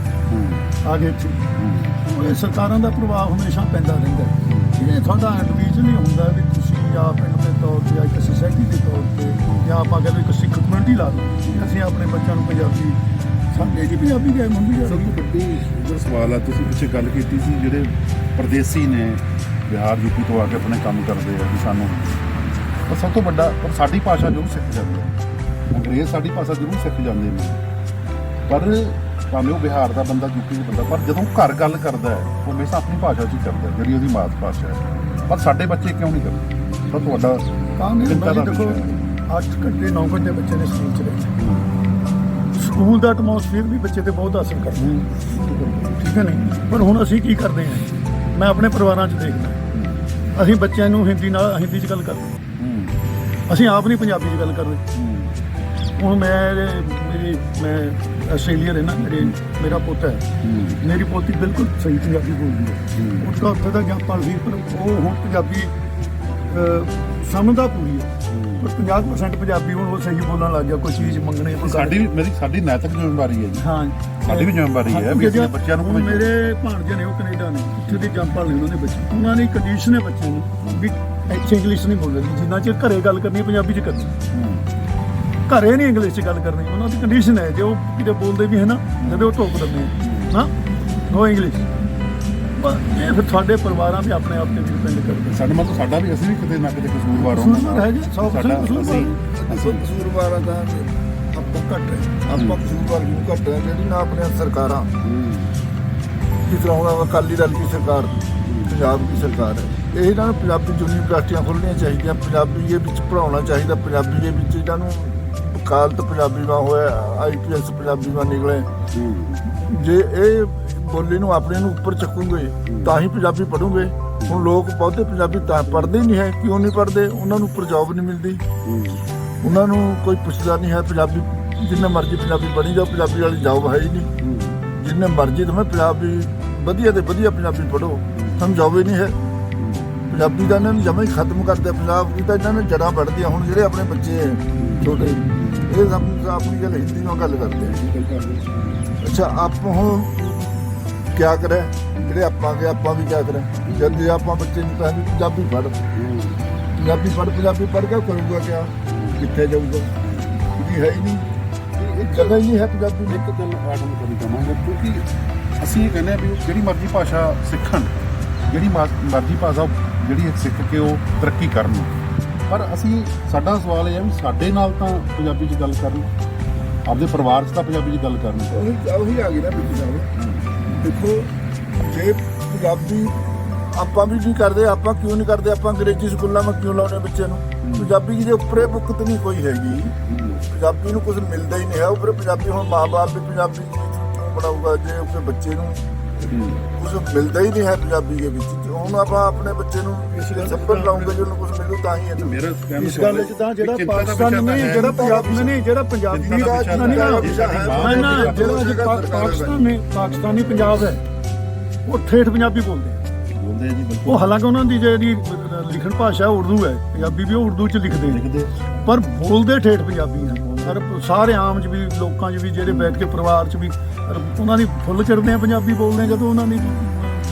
ਆਗੇ ਇੱਥੇ। ਇਹ ਸਰਕਾਰਾਂ ਦਾ ਪ੍ਰਭਾਵ ਹਮੇਸ਼ਾ ਪੈਂਦਾ ਰਹਿੰਦਾ ਹੈ। ਇਹ ਤੁਹਾਡਾ ਇੰਡੀਵਿਜੂਅਲੀ ਹੁੰਦਾ ਵੀ ਤੁਸੀਂ ਜਾਂ ਪਿੰਡ ਦੇ ਤੌਰ ਤੇ ਜਾਂ ਇੱਕ ਸੋਸਾਇਟੀ ਦੇ ਤੌਰ ਤੇ ਜਾਂ ਆਪਾਂ ਕਹਿੰਦੇ ਇੱਕ ਸਿੱਖ ਕਮਿਊਨਿਟੀ ਲਾ ਲਓ। ਅਸੀਂ ਆਪਣੇ ਬੱਚਿਆਂ ਨੂੰ ਪੰਜਾਬੀ ਸਾਡੇ ਜੀ ਪੰਜਾਬੀ ਗਏ ਮੰਮੀ ਸਭ ਤੋਂ ਵੱਡੀ ਸਵਾਲ ਆ ਤੁਸੀਂ ਪਿੱਛੇ ਗੱਲ ਕੀਤੀ ਸੀ ਜਿਹੜੇ ਪਰਦੇਸੀ ਨੇ ਬਿਹਾਰ ਯੂਪੀ ਤੋਂ ਆ ਕੇ ਆਪਣੇ ਕੰਮ ਕਰਦੇ ਆ ਵੀ ਸਾਨੂੰ ਪਰ ਸਭ ਤੋਂ ਵੱਡਾ ਪਰ ਸਾਡੀ ਭਾਸ਼ਾ ਜ਼ਰੂਰ ਸਿੱਖ ਜਾਂਦੇ ਆ ਅੰਗਰੇਜ਼ ਸਾਡੀ ਭਾਸ਼ਾ ਜ਼ਰੂਰ ਸਿੱਖ ਜਾਂਦੇ ਨੇ। ਪਰ ਭਾਵੇਂ ਉਹ ਬਿਹਾਰ ਦਾ ਬੰਦਾ ਯੂਪੀ ਦਾ ਬੰਦਾ ਪਰ ਜਦੋਂ ਘਰ ਗੱਲ ਕਰਦਾ ਹੈ ਉਹ ਹਮੇਸ਼ਾ ਆਪਣੀ ਭਾਸ਼ਾ 'ਚ ਹੀ ਕਰਦਾ ਹੈ, ਜਿਹੜੀ ਉਹਦੀ ਮਾਤ ਭਾਸ਼ਾ ਹੈ। ਪਰ ਸਾਡੇ ਬੱਚੇ ਕਿਉਂ ਨਹੀਂ ਕਰਦੇ? ਸਭ ਤੋਂ ਚਿੰਤਾ ਹੁੰਦਾ ਦਾ ਜੀ ਦੇਖੋ ਵਿਸ਼ਾ 8 ਘੰਟੇ 9 ਘੰਟੇ ਬੱਚੇ ਨੇ ਸਕੂਲ ਚ ਰਹੇ। ਸਕੂਲ ਦਾ ਐਟਮੋਸਫੀਅਰ ਵੀ ਬੱਚੇ ਤੇ ਬਹੁਤ ਅਸਰ ਕਰਦਾ ਹੈ। ਠੀਕ ਹੈ ਨਹੀਂ? ਪਰ ਹੁਣ ਅਸੀਂ ਕੀ ਕਰਦੇ ਹਾਂ? ਮੈਂ ਆਪਣੇ ਪਰਿਵਾਰਾਂ 'ਚ ਦੇਖਦਾ ਅਸੀਂ ਬੱਚਿਆਂ ਨੂੰ ਹਿੰਦੀ ਨਾਲ ਹਿੰਦੀ 'ਚ ਗੱਲ ਕਰਦੇ ਹਾਂ। ਅਸੀਂ ਆਪ ਨਹੀਂ ਪੰਜਾਬੀ 'ਚ ਗੱਲ ਕਰਦੇ। ਹੁਣ ਮੈਂ ਮੇਰੀ ਮੈਂ ਆਸਟ੍ਰੇਲੀਆ ਰਹਿਣਾ ਮੇਰੇ ਮੇਰਾ ਪੁੱਤ ਹੈ। ਮੇਰੀ ਪੋਤੀ ਬਿਲਕੁਲ ਸਹੀ ਪੰਜਾਬੀ ਬੋਲਦੀ ਹੈ। ਉਹਦਾ ਉੱਥੇ ਦਾ ਜੰਪਲ ਸੀ ਪਰ ਉਹ ਹੁਣ ਪੰਜਾਬੀ ਸਮਝਦਾ ਪੂਰੀ ਹੈ। ਪਰ 50% ਪੰਜਾਬੀ ਹੁਣ ਉਹ ਸਹੀ ਬੋਲਣ ਲੱਗ ਗਿਆ ਕੋਈ ਚੀਜ਼ ਮੰਗਣੇ ਕੋਈ ਸਾਡੀ ਵੀ ਮੇਰੀ ਸਾਡੀ ਨੈਤਿਕ ਜ਼ਿੰਮੇਵਾਰੀ ਹੈ ਜੀ। ਹਾਂ। ਸਾਡੀ ਵੀ ਜ਼ਿੰਮੇਵਾਰੀ ਹੈ ਵੀ ਅਸੀਂ ਬੱਚਿਆਂ ਨੂੰ ਕਿਵੇਂ- ਮੇਰੇ ਭਾਣਜੇ ਨੇ ਉਹ ਕੈਨੇਡਾ ਨੇ ਉੱਥੇ ਦੇ ਜੰਪਲ ਨੇ ਉਹਨਾਂ ਦੇ ਬੱਚੇ। ਉਹਨਾਂ ਨੇ ਕੰਡੀਸ਼ਨ ਹੈ ਬੱਚਿਆਂ ਨੂੰ ਵੀ ਇੱਥੇ ਇੰਗਲਿਸ਼ ਨਹੀਂ ਬੋਲਣੀ ਜਿੰਨਾ ਚਿਰ ਘਰੇ ਗੱਲ ਕਰਨੀ ਹੈ, ਪੰਜਾਬੀ 'ਚ ਕਰਨੀ। ਘਰੇ ਨਹੀਂ ਇੰਗਲਿਸ਼ 'ਚ ਗੱਲ ਕਰਨੀ। ਉਹਨਾਂ ਦੀ ਕੰਡੀਸ਼ਨ ਹੈ ਜੇ ਉਹ ਕਿਤੇ ਬੋਲਦੇ ਵੀ ਹੈ ਨਾ ਜਦੋਂ ਉਹ ਟੋਕ ਦਿੰਦੇ ਆ। ਨਾ ਨੋ ਇੰਗਲਿਸ਼ ਇਹ ਫਿਰ ਸਾਡੇ ਪਰਿਵਾਰਾਂ ਵੀ ਆਪਣੇ ਆਪ ਤੇ ਵੀ ਡਿਪੈਂਡ ਕਰਦੇ ਸਾਡੇ ਮਤਲਬ ਸਾਡਾ ਵੀ ਅਸੀਂ ਵੀ ਕਿਤੇ ਨਾ ਕਿਤੇ ਕਸੂਰਵਾਰ ਹਾਂ ਕਸੂਰਵਾਰ ਹੈ ਜੀ, ਸੌ percent ਸਾਡਾ- ਕਸੂਰਵਾਰ ਅਸੀਂ ਕਸੂਰਵਾਰਾਂ ਦਾ ਆਪਾਂ ਘੱਟ ਹੈ। ਆਪਾਂ ਕਸੂਰਵਾਰ ਕਿਉਂ ਘੱਟ ਹੈ ਜਿਹੜੀ ਨਾ ਆਪਣੀਆਂ ਸਰਕਾਰਾਂ। ਜਿਸ ਤਰ੍ਹਾਂ ਹੁਣ ਅਕਾਲੀ ਦਲ ਦੀ ਸਰਕਾਰ ਪੰਜਾਬ ਦੀ ਸਰਕਾਰ ਹੈ। ਇਹ ਇਹਨਾਂ ਨੂੰ ਪੰਜਾਬੀ ਯੂਨੀਵਰਸਿਟੀਆਂ ਖੋਲ੍ਹਣੀਆਂ ਚਾਹੀਦੀਆਂ। ਪੰਜਾਬੀ ਦੇ ਵਿੱਚ ਪੜਾਉਣਾ ਚਾਹੀਦਾ। ਪੰਜਾਬੀ ਦੇ ਵਿੱਚ ਇਹਨਾਂ ਨੂੰ ਵਕਾਲਤ ਪੰਜਾਬੀ ਮਾ ਹੋਇਆ ਆਈਪੀਐਸ ਪੰਜਾਬੀ ਮਾ ਨਿਕਲੇ। ਜੇ ਇਹ ਬੋਲੀ ਨੂੰ ਆਪਣੇ ਨੂੰ ਉੱਪਰ ਚੱਕੂਗੇ, ਤਾਂ ਹੀ ਪੰਜਾਬੀ ਪੜੂਗੇ ਹੁਣ ਲੋਕ ਬਹੁਤੇ ਪੰਜਾਬੀ ਤਾਂ ਪੜ੍ਹਦੇ ਨਹੀਂ ਹੈ, ਕਿਉਂ ਨਹੀਂ ਪੜ੍ਹਦੇ? ਉਹਨਾਂ ਨੂੰ ਉੱਪਰ ਜੌਬ ਨਹੀਂ ਮਿਲਦੀ। ਉਹਨਾਂ ਨੂੰ ਕੋਈ ਪੁੱਛਦਾ ਨਹੀਂ ਹੈ, ਪੰਜਾਬੀ, ਜਿੰਨੇ ਮਰਜ਼ੀ ਪੰਜਾਬੀ ਪੜ੍ਹੀ ਜਾਓ, ਪੰਜਾਬੀ ਵਾਲੀ ਜੌਬ ਹੈ ਹੀ ਨਹੀਂ। ਜਿੰਨੇ ਮਰਜ਼ੀ ਤੁਸੀਂ ਪੰਜਾਬੀ, ਵਧੀਆ ਤੇ ਵਧੀਆ ਪੰਜਾਬੀ ਪੜ੍ਹੋ, ਤੁਹਾਨੂੰ ਹੀ ਨਹੀਂ ਹੈ। ਪੰਜਾਬੀ ਦਾ ਇਹਨਾਂ ਨੇ ਜਮਾ ਹੀ ਖਤਮ ਕਰਦੇ ਪੰਜਾਬ ਦੀ ਤਾਂ ਇਹਨਾਂ ਨੇ ਜੜਾਂ ਵੱਢਦੀਆਂ ਹੁਣ ਜਿਹੜੇ ਆਪਣੇ ਬੱਚੇ ਹੈ, ਛੋਟੇ, ਇਹ ਸਭ ਆਪਣੀ ਗੱਲ ਹਿੰਦੀ ਨਾਲ ਗੱਲ ਕਰਦੇ ਅੱਛਾ, ਆਪ ਹੁਣ ਕੀ ਕਰੇ? ਜਿਹੜੇ ਆਪਾਂ ਕੇ ਆਪਾਂ ਵੀ ਕੀ ਕਰੇ? ਜਦ ਜੇ ਆਪਾਂ ਬੱਚੇ ਨੂੰ ਕਹਿੰਦੇ ਪੰਜਾਬੀ ਪੜ੍ਹ। ਪੰਜਾਬੀ ਪੜ੍ਹ ਪੰਜਾਬੀ ਪੜ੍ਹ ਕੇ ਕਰੂਗਾ ਕਿਆ? ਕਿੱਥੇ ਜਾਊਗਾ? ਕਿਉਂਕਿ ਹੈ ਹੀ ਨਹੀਂ। ਇਹ ਜਗ੍ਹਾ ਹੀ ਨਹੀਂ ਹੈ ਪੰਜਾਬੀ ਦੀ। ਇੱਕ ਗੱਲ ਐਡਮ ਕਰੀ ਕਰਾਂਗੇ ਕਿਉਂਕਿ ਅਸੀਂ ਇਹ ਕਹਿੰਦੇ ਆ ਵੀ ਜਿਹੜੀ ਮਰਜ਼ੀ ਭਾਸ਼ਾ ਸਿੱਖਣ ਜਿਹੜੀ ਮਰਜ਼ੀ ਭਾਸ਼ਾ ਜਿਹੜੀ ਇਹ ਸਿੱਖ ਕੇ ਉਹ ਤਰੱਕੀ ਕਰਨ। ਪਰ ਅਸੀਂ ਸਾਡਾ ਸਵਾਲ ਇਹ ਹੈ ਵੀ ਸਾਡੇ ਨਾਲ ਤਾਂ ਪੰਜਾਬੀ 'ਚ ਗੱਲ ਕਰਨ ਆਪਦੇ ਪਰਿਵਾਰ 'ਚ ਤਾਂ ਪੰਜਾਬੀ 'ਚ ਗੱਲ ਕਰਨ। ਉਹੀ ਉਹੀ ਆ ਗਈ ਨਾ ਬਿੱਕੀ ਸਾਹਿਬ ਦੇਖੋ, ਜੇ ਪੰਜਾਬੀ ਆਪਾਂ ਵੀ ਨਹੀਂ ਕਰਦੇ, ਆਪਾਂ ਕਿਉਂ ਨਹੀਂ ਕਰਦੇ? ਆਪਾਂ ਅੰਗਰੇਜ਼ੀ ਸਕੂਲਾਂ ਵਿੱਚ ਕਿਉਂ ਲਾਉਨੇ ਬੱਚੇ ਨੂੰ? ਪੰਜਾਬੀ ਦੇ ਉੱਪਰੇ ਬੁੱਕਤ ਨਹੀਂ ਕੋਈ ਹੈਗੀ। ਪੰਜਾਬੀ ਨੂੰ ਕੁਝ ਮਿਲਦਾ ਹੀ ਨਹੀਂ ਹੈ। ਉੱਪਰ ਪੰਜਾਬੀ ਹੁਣ ਮਾਪੇ ਵੀ ਪੰਜਾਬੀ ਕਿਉਂ ਬਣਾਊਗਾ, ਜੇ ਉੱਪਰ ਬੱਚੇ ਨੂੰ ਕੁਝ ਮਿਲਦਾ ਹੀ ਨਹੀਂ ਹੈ ਪੰਜਾਬੀ ਦੇ ਵਿੱਚ ਤੇ ਹੁਣ ਆਪਾਂ ਆਪਣੇ ਬੱਚੇ ਨੂੰ ਸੱਪਰ ਲਾਉਂਗੇ ਜੇ ਉਹਨੂੰ ਕੁਝ ਮਿਲੂ ਤਾਂ ਹੀ ਹੈ। ਮੇਰਾ ਕਹਿਣ ਦਾ ਇਸ ਗੱਲ 'ਚ ਤਾਂ ਜਿਹੜਾ ਪਾਕਿਸਤਾਨ ਨਹੀਂ ਜਿਹੜਾ ਪੰਜਾਬ ਨਹੀਂ ਜਿਹੜਾ ਪੰਜਾਬੀ ਦਾ ਨਹੀਂ ਬਾਹਰ ਨਾ, ਜਿਹੜਾ ਪਾਕਿਸਤਾਨ ਨੇ ਪਾਕਿਸਤਾਨੀ ਪੰਜਾਬ ਹੈ ਉਹ ਠੇਠ ਪੰਜਾਬੀ ਬੋਲਦੇ ਆ। ਬੋਲਦੇ ਆ ਜੀ ਬਿਲਕੁਲ। ਉਹ ਹਾਲਾਂਕਿ ਉਹਨਾਂ ਦੀ ਜਿਹੜੀ ਲਿਖਣ ਭਾਸ਼ਾ ਉਰਦੂ ਹੈ ਪੰਜਾਬੀ ਵੀ ਉਹ ਉਰਦੂ ਚ ਲਿਖਦੇ ਪਰ ਬੋਲਦੇ ਠੇਠ ਪੰਜਾਬੀ ਹੈ ਪਰ ਸਾਰੇ ਆਮ ਚ ਵੀ ਲੋਕਾਂ ਚ ਵੀ ਜਿਹੜੇ ਬੈਠ ਕੇ ਪਰਿਵਾਰ ਚ ਵੀ ਉਹਨਾਂ ਦੀ ਫੁੱਲ ਚੜਦੇ ਆ ਪੰਜਾਬੀ ਬੋਲਦੇ ਆ ਜਦੋਂ ਉਹਨਾਂ ਦੀ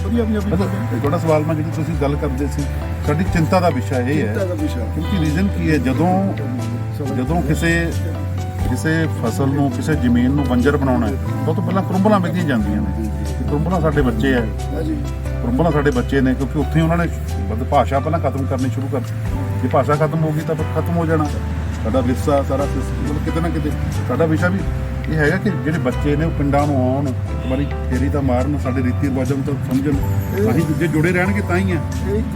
ਵਧੀਆ ਪੰਜਾਬੀ ਬੋਲਦੇ ਆ। ਤੁਹਾਡਾ ਸਵਾਲ ਮੈਂ ਜਿਹੜੀ ਤੁਸੀਂ ਗੱਲ ਕਰਦੇ ਸੀ। ਸਾਡੀ ਚਿੰਤਾ ਦਾ ਵਿਸ਼ਾ ਇਹ ਹੈ। ਕਿਉਂਕਿ ਰੀਜ਼ਨ ਕੀ ਹੈ? ਜਦੋਂ ਜਦੋਂ ਕਿਸੇ ਕਿਸੇ ਫਸਲ ਨੂੰ ਕਿਸੇ ਜ਼ਮੀਨ ਨੂੰ ਬੰਜਰ ਬਣਾਉਣਾ ਉਹ ਤੋਂ ਪਹਿਲਾਂ ਕਰੰਬਲਾਂ ਮਿੱਧੀਆਂ ਜਾਂਦੀਆਂ ਨੇ। ਕਰੰਬਲਾਂ ਸਾਡੇ ਬੱਚੇ ਹੈ ਕਰੰਬਲਾਂ ਸਾਡੇ ਬੱਚੇ ਨੇ ਕਿਉਂਕਿ ਉੱਥੇ ਉਹਨਾਂ ਨੇ ਭਾਸ਼ਾ ਪਹਿਲਾਂ ਖਤਮ ਕਰਨੀ ਸ਼ੁਰੂ ਕਰ ਜੇ ਭਾਸ਼ਾ ਖਤਮ ਹੋ ਗਈ ਤਾਂ ਫਿਰ ਖਤਮ ਹੋ ਜਾਣਾ। ਸਾਡਾ ਵਿਰਸਾ, ਸਾਰਾ ਮਤਲਬ ਕਿਤੇ ਨਾ ਕਿਤੇ ਸਾਡਾ ਵਿਸ਼ਾ ਵੀ ਇਹ ਹੈਗਾ ਕਿ ਜਿਹੜੇ ਬੱਚੇ ਨੇ ਉਹ ਪਿੰਡਾਂ ਨੂੰ ਆਉਣ ਇੱਕ ਫੇਰੀ ਤਾਂ ਮਾਰਨ, ਸਾਡੇ ਰੀਤੀ ਰਿਵਾਜਾਂ ਨੂੰ ਤਾਂ ਸਮਝਣ ਅਸੀਂ ਜੇ ਜੁੜੇ ਰਹਿਣਗੇ ਤਾਂ ਹੀ ਹੈ। ਇੱਕ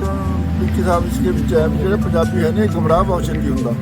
ਬਿੱਕੀ ਸਾਹਿਬ ਇਸ ਦੇ ਵਿੱਚ ਹੈ ਵੀ ਜਿਹੜੇ ਪੰਜਾਬੀ ਹੈ ਨੇ ਗੁੰਮਰਾਹ ਬਹੁਤ ਛੇਤੀ ਹੁੰਦਾ।